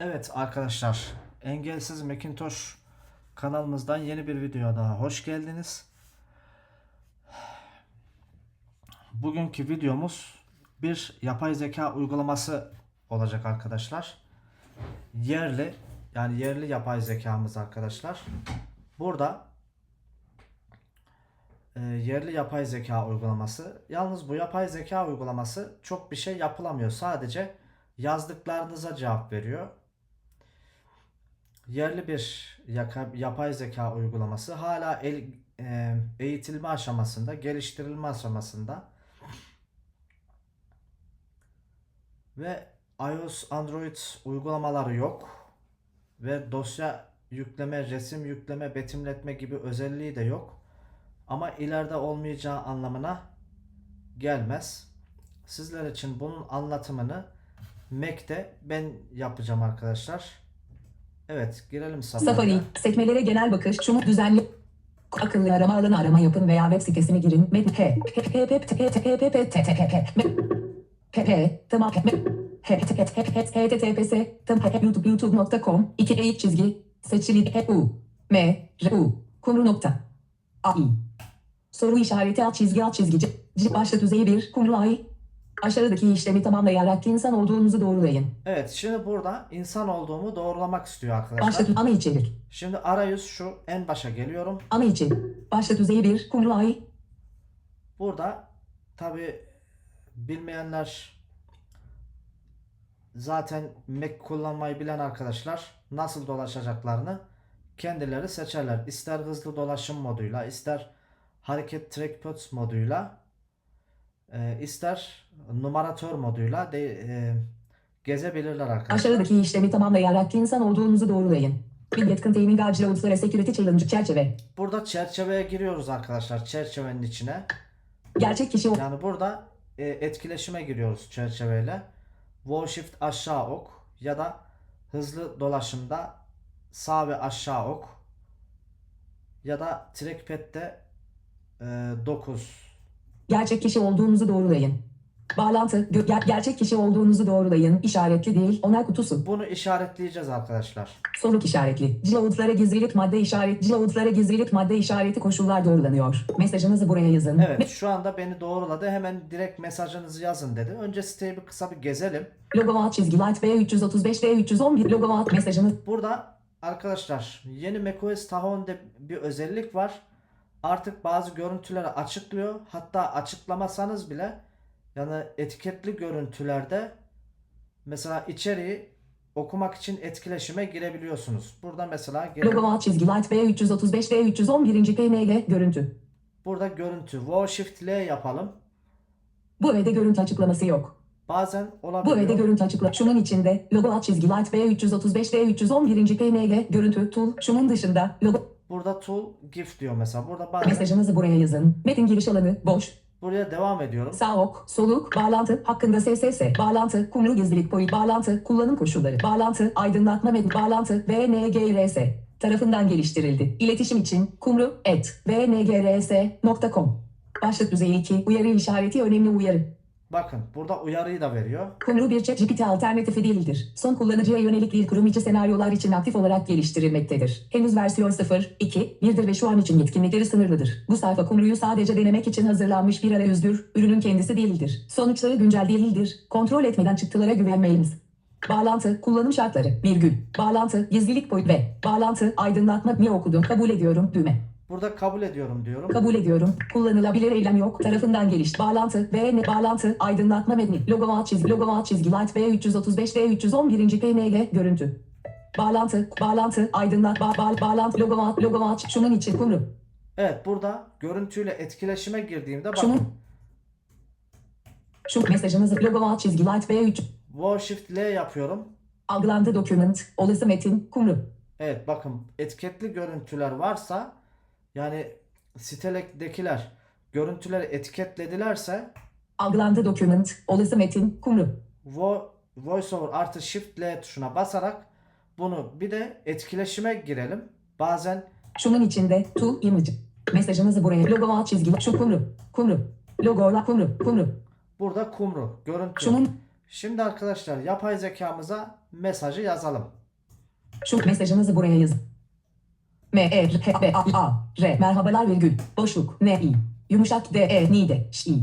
Evet arkadaşlar, Engelsiz Macintosh kanalımızdan yeni bir video daha hoş geldiniz. Bugünkü videomuz bir yapay zeka uygulaması olacak arkadaşlar. Yerli, yani yerli yapay zekamız arkadaşlar. Burada e, yerli yapay zeka uygulaması. Yalnız bu yapay zeka uygulaması çok bir şey yapılamıyor. Sadece yazdıklarınıza cevap veriyor. Yerli bir yapay zeka uygulaması hala el, e, eğitilme aşamasında, geliştirilme aşamasında ve iOS, Android uygulamaları yok ve dosya yükleme, resim yükleme, betimletme gibi özelliği de yok. Ama ileride olmayacağı anlamına gelmez. Sizler için bunun anlatımını Mac'te ben yapacağım arkadaşlar. Evet girelim Safari'ye. Safari, sekmelere genel bakış, şumu düzenli akıllı arama alanı arama yapın veya web sitesine girin. Metn P P P P P P P P P P P tamam HTTPS tam YouTube youtube.com 2 eğik çizgi seçili U M R U kumru nokta A I soru işareti alt çizgi alt çizgi C, başta düzeyi 1 kumru ay aşağıdaki işlemi tamamlayarak insan olduğunuzu doğrulayın. Evet şimdi burada insan olduğumu doğrulamak istiyor arkadaşlar. Başta ana içerik Şimdi arayüz şu en başa geliyorum. ana içerik başta düzeyi 1 kumru ay Burada tabi bilmeyenler zaten Mac kullanmayı bilen arkadaşlar nasıl dolaşacaklarını kendileri seçerler. İster hızlı dolaşım moduyla, ister hareket trackpad moduyla, e, ister numaratör moduyla de, e, gezebilirler arkadaşlar. Aşağıdaki işlemi tamamlayarak insan olduğunuzu doğrulayın. Bilget Containing Agile Uluslararası Security Challenge çerçeve. Burada çerçeveye giriyoruz arkadaşlar. Çerçevenin içine. Gerçek kişi Yani burada e, etkileşime giriyoruz çerçeveyle. Wall shift aşağı ok ya da hızlı dolaşımda sağ ve aşağı ok ya da trackpad'de e, 9 gerçek kişi olduğunuzu doğrulayın. Bağlantı ger- gerçek kişi olduğunuzu doğrulayın. İşaretli değil. Onay kutusu. bunu işaretleyeceğiz arkadaşlar. Soluk işaretli. Cloud'lara gizlilik madde işaret. Cloud'lara gizlilik madde işareti koşullar doğrulanıyor. Mesajınızı buraya yazın. Evet şu anda beni doğruladı. Hemen direkt mesajınızı yazın dedi. Önce siteyi bir kısa bir gezelim. Logo alt çizgi light V335 V311 logo alt mesajını Burada arkadaşlar yeni macOS Tahoe'de bir özellik var. Artık bazı görüntüleri açıklıyor. Hatta açıklamasanız bile yani etiketli görüntülerde mesela içeriği okumak için etkileşime girebiliyorsunuz. Burada mesela logo alt çizgi light V335 V311 PNG görüntü. burada görüntü Wall Shift L yapalım. Bu evde görüntü açıklaması yok. Bazen Bu olabiliyor. evde görüntü açıkla. Şunun içinde logo alt çizgi light V335 V311 PNG görüntü tool. Şunun dışında logo Burada tool GIF diyor mesela. Burada bazen mesajınızı buraya yazın. Metin giriş alanı boş. buraya devam ediyorum. Sağ ok, soluk, bağlantı, hakkında SSS, bağlantı, kumru gizlilik boyu, bağlantı, kullanım koşulları, bağlantı, aydınlatma metni, bağlantı, VNGRS tarafından geliştirildi. İletişim için kumru et vngrs.com Başlık düzeyi 2, uyarı işareti önemli uyarı. Bakın burada uyarıyı da veriyor. Kumru bir ChatGPT alternatifi değildir. Son kullanıcıya yönelik değil kurum içi senaryolar için aktif olarak geliştirilmektedir. Henüz versiyon 0, 2, 1'dir ve şu an için yetkinlikleri sınırlıdır. Bu sayfa Kumru'yu sadece denemek için hazırlanmış bir arayüzdür. Ürünün kendisi değildir. Sonuçları güncel değildir. Kontrol etmeden çıktılara güvenmeyiniz. Bağlantı, kullanım şartları, virgül, bağlantı, gizlilik boyut ve bağlantı, aydınlatma, ne okudum, kabul ediyorum, düğme. Burada kabul ediyorum diyorum. Kabul ediyorum. Kullanılabilir eylem yok. Tarafından geliş. Bağlantı ve ne bağlantı aydınlatma metni. Logo alt çizgi. Logo alt çizgi. Light V335 V311 PNG görüntü. Bağlantı. Bağlantı. Aydınlat. Ba, ba, bağlantı. Logo alt. Logo alt. Şunun için kumru. Evet burada görüntüyle etkileşime girdiğimde bakın. Şunun. Şu mesajınızı. Logo alt çizgi. Light V3. Wall Shift L yapıyorum. Algılandı document. Olası metin. Kumru. Evet bakın etiketli görüntüler varsa yani sitedekiler görüntüleri etiketledilerse Algılandı document. Olası metin. Kumru. vo, VoiceOver artı Shift L tuşuna basarak bunu bir de etkileşime girelim. Bazen Şunun içinde. To image. Mesajınızı buraya. Logo alt çizgi. Şu kumru. Kumru. Logo kumru. Kumru. burada kumru görüntü. Şunun Şimdi arkadaşlar yapay zekamıza mesajı yazalım. Şu mesajınızı buraya yazın. M E H B A A R Merhabalar virgül boşluk N I yumuşak D E Ni de Ş I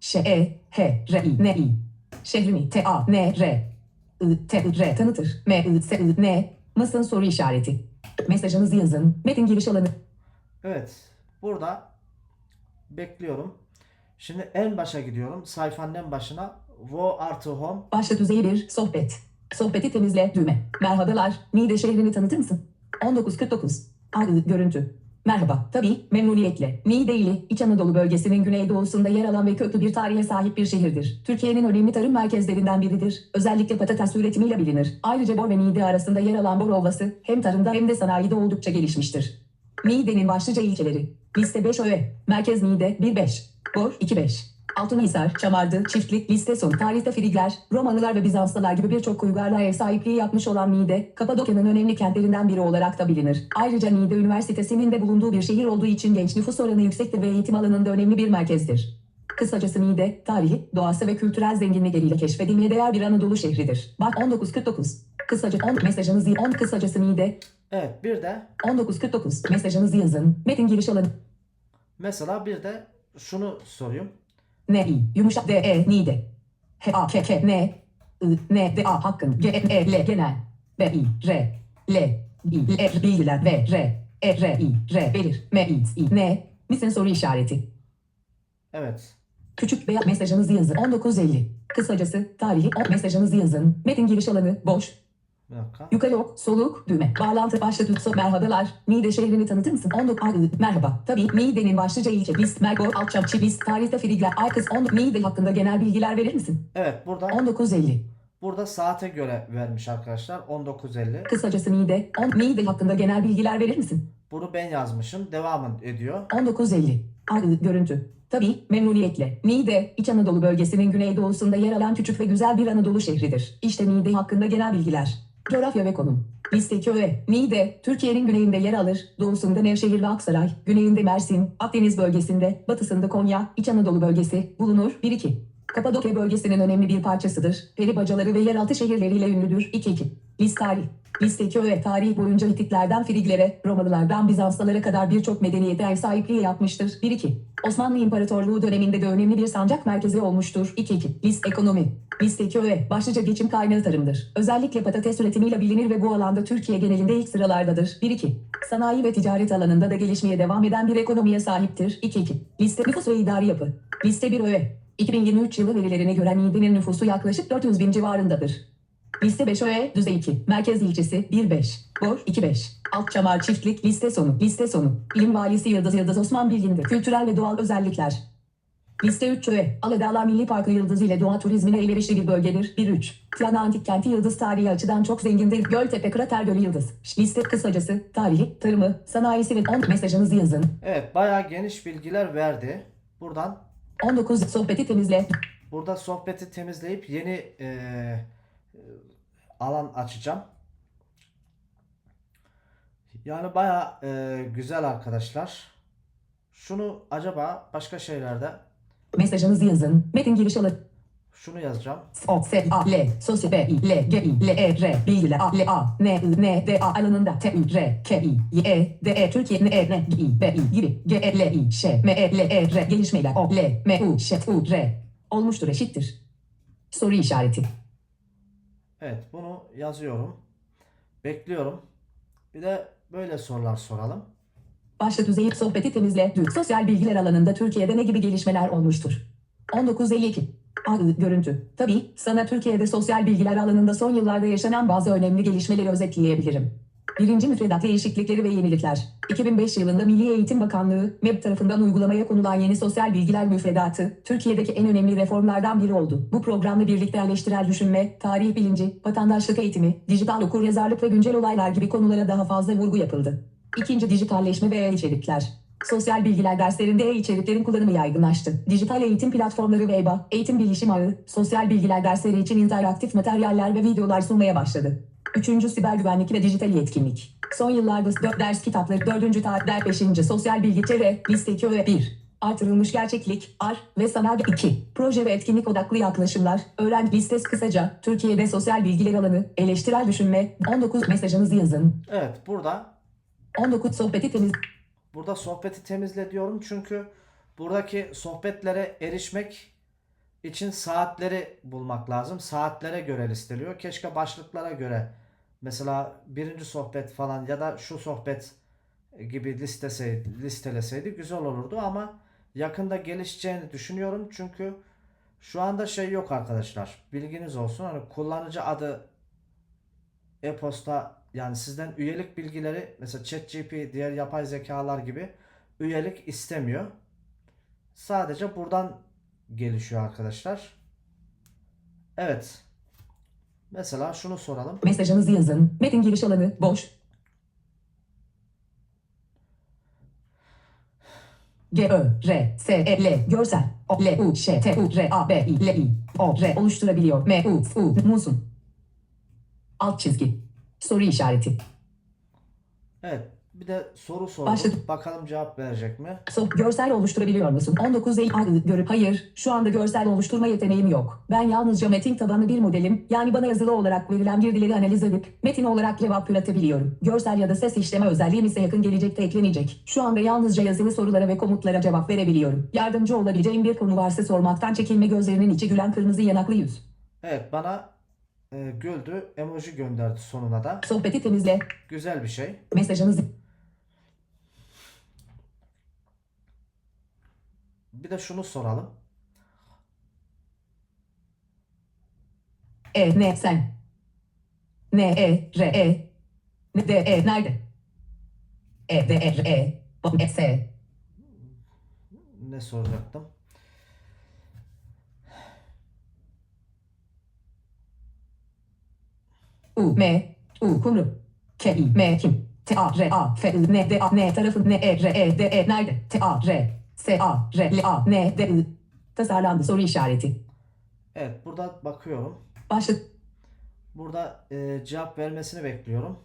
Ş E H R I N I Şehrimi T A N R I T I R tanıtır M I S I N Mısın soru işareti. Mesajınızı yazın. Metin giriş alanı. Evet. Burada bekliyorum. Şimdi en başa gidiyorum. Sayfanın en başına. Wo artı home. Başta düzeyi bir sohbet. Sohbeti temizle düğme. Merhabalar. Niğde şehrini tanıtır mısın? 1949. Adı görüntü. Merhaba. Tabii memnuniyetle. Niğde ili İç Anadolu bölgesinin güneydoğusunda yer alan ve köklü bir tarihe sahip bir şehirdir. Türkiye'nin önemli tarım merkezlerinden biridir. Özellikle patates üretimiyle bilinir. Ayrıca Bor ve Niğde arasında yer alan Bor Ovası hem tarımda hem de sanayide oldukça gelişmiştir. Niğde'nin başlıca ilçeleri. Liste 5 öğe. Merkez Niğde 1-5. Bor 2-5. Altınhisar, Çamardı, Çiftlik, Liste Son, Tarihte Frigler, Romalılar ve Bizanslılar gibi birçok uygarlığa ev sahipliği yapmış olan Niğde, Kapadokya'nın önemli kentlerinden biri olarak da bilinir. Ayrıca Niğde Üniversitesi'nin de bulunduğu bir şehir olduğu için genç nüfus oranı yüksektir ve eğitim alanında önemli bir merkezdir. Kısacası Niğde, tarihi, doğası ve kültürel zenginlikleriyle keşfedilmeye değer bir Anadolu şehridir. Bak 1949. Kısaca 10 mesajınızı 10 kısacası Niğde. Evet bir de 1949 mesajınızı yazın. Metin giriş alanı. mesela bir de şunu sorayım. N I yumuşak D E Niğde. H A K K N I N D A hakkın G N E L genel B I R L I L bilgiler V R E R I R verir M I I N misin soru işareti. Evet. Küçük beyaz mesajınızı yazın. 1950. Kısacası tarihi o mesajınızı yazın. Metin giriş alanı boş. Bir dakika. Yukarı ok, soluk, düğme. Bağlantı tutsa merhabalar. Niğde şehrini tanıtır mısın? 19 Ağı, merhaba. Tabii Niğde'nin başlıca ilçe. Biz, Mergo, Alçam, Çibiz, tarihte Frigler, Aykız, 10 Niğde hakkında genel bilgiler verir misin? Evet burada 1950. burada saate göre vermiş arkadaşlar. 19.50. Kısacası Niğde, 10 Niğde hakkında genel bilgiler verir misin? Bunu ben yazmışım. Devamın ediyor. 1950. Ağı, görüntü. Tabii memnuniyetle. Niğde, İç Anadolu bölgesinin güneydoğusunda yer alan küçük ve güzel bir Anadolu şehridir. İşte Niğde hakkında genel bilgiler. Coğrafya ve konum. Liste köye. Niğde, Türkiye'nin güneyinde yer alır. Doğusunda Nevşehir ve Aksaray, güneyinde Mersin, Akdeniz bölgesinde, batısında Konya, İç Anadolu bölgesi bulunur. 1-2. Kapadokya bölgesinin önemli bir parçasıdır. Peri bacaları ve yeraltı şehirleriyle ünlüdür. 2-2. List tarih. Liste köye tarih boyunca Hititlerden Friglere, Romalılardan Bizanslılara kadar birçok medeniyete ev sahipliği yapmıştır. 1-2. Osmanlı İmparatorluğu döneminde de önemli bir sancak merkezi olmuştur. 2-2. List ekonomi. Liste köye başlıca geçim kaynağı tarımdır. Özellikle patates üretimiyle bilinir ve bu alanda Türkiye genelinde ilk sıralardadır. 1-2. Sanayi ve ticaret alanında da gelişmeye devam eden bir ekonomiye sahiptir. 2-2. Liste nüfus ve idari yapı. Liste 1 öğe. 2023 yılı verilerine göre Niğde'nin nüfusu yaklaşık 400 bin civarındadır. Liste 5 öğe, düzey 2. Merkez ilçesi 1-5. Bor 2-5. Altçamar çiftlik liste sonu. Liste sonu. İlim valisi Yıldız Yıldız Osman Bilgin'dir. Kültürel ve doğal özellikler. Liste 3 öğe. Aladağlar Milli Parkı Yıldız ile doğa turizmine elverişli bir bölgedir. 1-3. Tiana Antik Kenti Yıldız tarihi açıdan çok zengindir. Göltepe Krater Gölü Yıldız. Liste kısacası tarihi, tarımı, sanayisi ve 10 mesajınızı yazın. Evet bayağı geniş bilgiler verdi. Buradan 19 sohbeti temizle. burada sohbeti temizleyip yeni eee, e, alan açacağım. Yani bayağı eee, güzel arkadaşlar. Şunu acaba başka şeylerde Mesajınızı yazın. Metin giriş alanı. şunu yazacağım. O, S, A, L, Sosyo, B, I, L, G, I, L, E, R, bilgiler, A, L, A, N, I, N, D, A alanında, T, Ü, R, K, I, Y, E, D, E, Türkiye, N, E, N, G, I, B, I gibi, G, E, L, I, Ş, M, E, L, E, R, gelişmeler, O, L, M, U, Ş, U, R, olmuştur, eşittir. Soru işareti. Evet bunu yazıyorum. Bekliyorum. Bir de böyle sorular soralım. Başta düzeyi sohbeti temizle, düz. Sosyal bilgiler alanında Türkiye'de ne gibi gelişmeler olmuştur? 1952. Ağı, görüntü. Tabii, sana Türkiye'de sosyal bilgiler alanında son yıllarda yaşanan bazı önemli gelişmeleri özetleyebilirim. Birinci müfredat değişiklikleri ve yenilikler. 2005 yılında Milli Eğitim Bakanlığı, MEB tarafından uygulamaya konulan yeni sosyal bilgiler müfredatı, Türkiye'deki en önemli reformlardan biri oldu. Bu programla birlikte eleştirel düşünme, tarih bilinci, vatandaşlık eğitimi, dijital okuryazarlık ve güncel olaylar gibi konulara daha fazla vurgu yapıldı. İkinci dijitalleşme ve e-içerikler. Sosyal bilgiler derslerinde e-içeriklerin kullanımı yaygınlaştı. Dijital eğitim platformları ve eğitim bilişim ağı, sosyal bilgiler dersleri için interaktif materyaller ve videolar sunmaya başladı. Üçüncü siber güvenlik ve dijital yetkinlik. Son yıllarda 4 ders kitapları, dördüncü tarih, 5. sosyal bilgi çevre, liste 2 ve 1. Artırılmış gerçeklik, R ve sanal 2. Proje ve etkinlik odaklı yaklaşımlar, öğrenci listesi kısaca, Türkiye'de sosyal bilgiler alanı, eleştirel düşünme, 19 mesajınızı yazın. Evet burada 19 sohbeti temiz, Burada sohbeti temizle diyorum çünkü buradaki sohbetlere erişmek için saatleri bulmak lazım. Saatlere göre listeliyor. Keşke başlıklara göre mesela birinci sohbet falan ya da şu sohbet gibi listeseydi, listeleseydi güzel olurdu ama yakında gelişeceğini düşünüyorum. Çünkü şu anda şey yok arkadaşlar. Bilginiz olsun. Hani kullanıcı adı e-posta yani sizden üyelik bilgileri mesela ChatGPT, diğer yapay zekalar gibi üyelik istemiyor. Sadece buradan gelişiyor arkadaşlar. Evet. Mesela şunu soralım. mesajınızı yazın. Metin giriş alanı, boş. G, Ö, R, S, E, L, görsel. O, L, U, Ş, T, U, R, A, B, I, L, I, O, R oluşturabiliyor. M, U, U, musun. Alt çizgi. Soru işareti. Evet. Bir de soru sorduk. Başladı. Bakalım cevap verecek mi? So, görsel oluşturabiliyor musun? 19 Eylül görüp hayır, şu anda görsel oluşturma yeteneğim yok. Ben yalnızca metin tabanlı bir modelim, yani bana yazılı olarak verilen girdileri analiz edip metin olarak cevap üretebiliyorum. Görsel ya da ses işleme özelliğim ise yakın gelecekte eklenecek. Şu anda yalnızca yazılı sorulara ve komutlara cevap verebiliyorum. Yardımcı olabileceğim bir konu varsa sormaktan çekinme gözlerinin içi gülen kırmızı yanaklı yüz. Evet bana e, güldü. Emoji gönderdi sonuna da. Sohbeti temizle, Güzel bir şey. mesajınızı Bir de şunu soralım. E, ne, sen. N, E, R, E. N, D, E, nerede? E, D, E, R, E. O, E, S. Ne soracaktım? U, M, U, kumru. K, I, M, kim? T, A, R, A, F, I, N, D, A, N tarafı N, E, R, E, D, E, nerede? T, A, R, S, A, R, L, A, N, D, I. Tasarlandı soru işareti. Evet burada bakıyorum. Başlık. Burada e, cevap vermesini bekliyorum.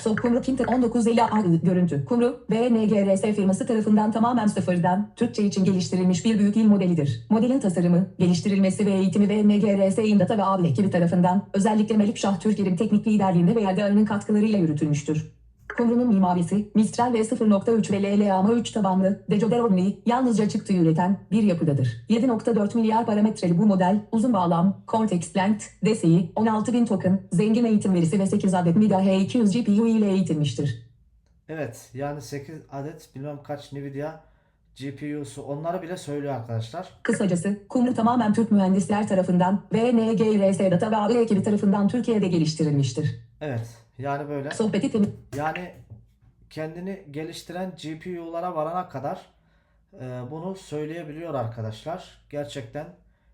So, Kumru Kinte 1950 A görüntü. Kumru, VNGRS firması tarafından tamamen sıfırdan Türkçe için geliştirilmiş bir büyük dil modelidir. Modelin tasarımı, geliştirilmesi ve eğitimi VNGRS'in data ve ağ ekibi tarafından özellikle Melik Şah Türker'in teknik liderliğinde ve Yelda katkılarıyla yürütülmüştür. Kumru'nun mimarisi, Mistral ve 0.3 ve LLAMA 3 tabanlı Decoder Omni yalnızca çıktı üreten bir yapıdadır. 7.4 milyar parametreli bu model, uzun bağlam, context length, DSI, 16.000 token, zengin eğitim verisi ve 8 adet MIDA H200 GPU ile eğitilmiştir. Evet yani 8 adet bilmem kaç Nvidia GPU'su onları bile söylüyor arkadaşlar. Kısacası, Kumru tamamen Türk mühendisler tarafından VNGRS Data ve AV ekibi tarafından Türkiye'de geliştirilmiştir. Evet yani böyle. Sohbeti temiz. Yani kendini geliştiren GPU'lara varana kadar e, bunu söyleyebiliyor arkadaşlar. Gerçekten.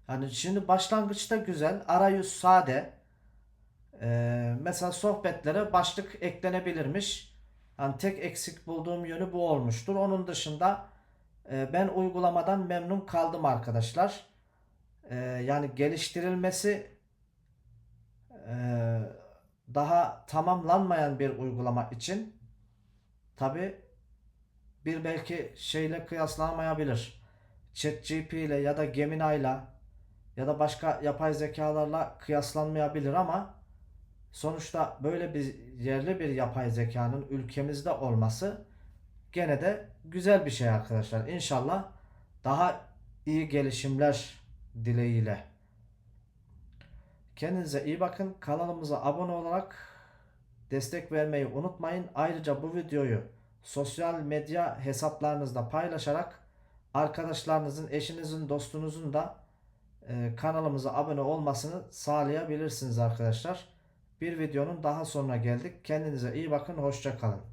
Yani şimdi başlangıçta güzel. Arayüz sade. E, mesela sohbetlere başlık eklenebilirmiş. Yani tek eksik bulduğum yönü bu olmuştur. Onun dışında e, ben uygulamadan memnun kaldım arkadaşlar. E, yani geliştirilmesi e, daha tamamlanmayan bir uygulama için tabi bir belki şeyle kıyaslanamayabilir. ChatGPT ile ya da Gemini ile ya da başka yapay zekalarla kıyaslanmayabilir ama sonuçta böyle bir yerli bir yapay zekanın ülkemizde olması gene de güzel bir şey arkadaşlar. İnşallah daha iyi gelişimler dileğiyle. Kendinize iyi bakın. Kanalımıza abone olarak destek vermeyi unutmayın. Ayrıca bu videoyu sosyal medya hesaplarınızda paylaşarak arkadaşlarınızın, eşinizin, dostunuzun da e, kanalımıza abone olmasını sağlayabilirsiniz arkadaşlar. Bir videonun daha sonuna geldik. Kendinize iyi bakın. Hoşça kalın.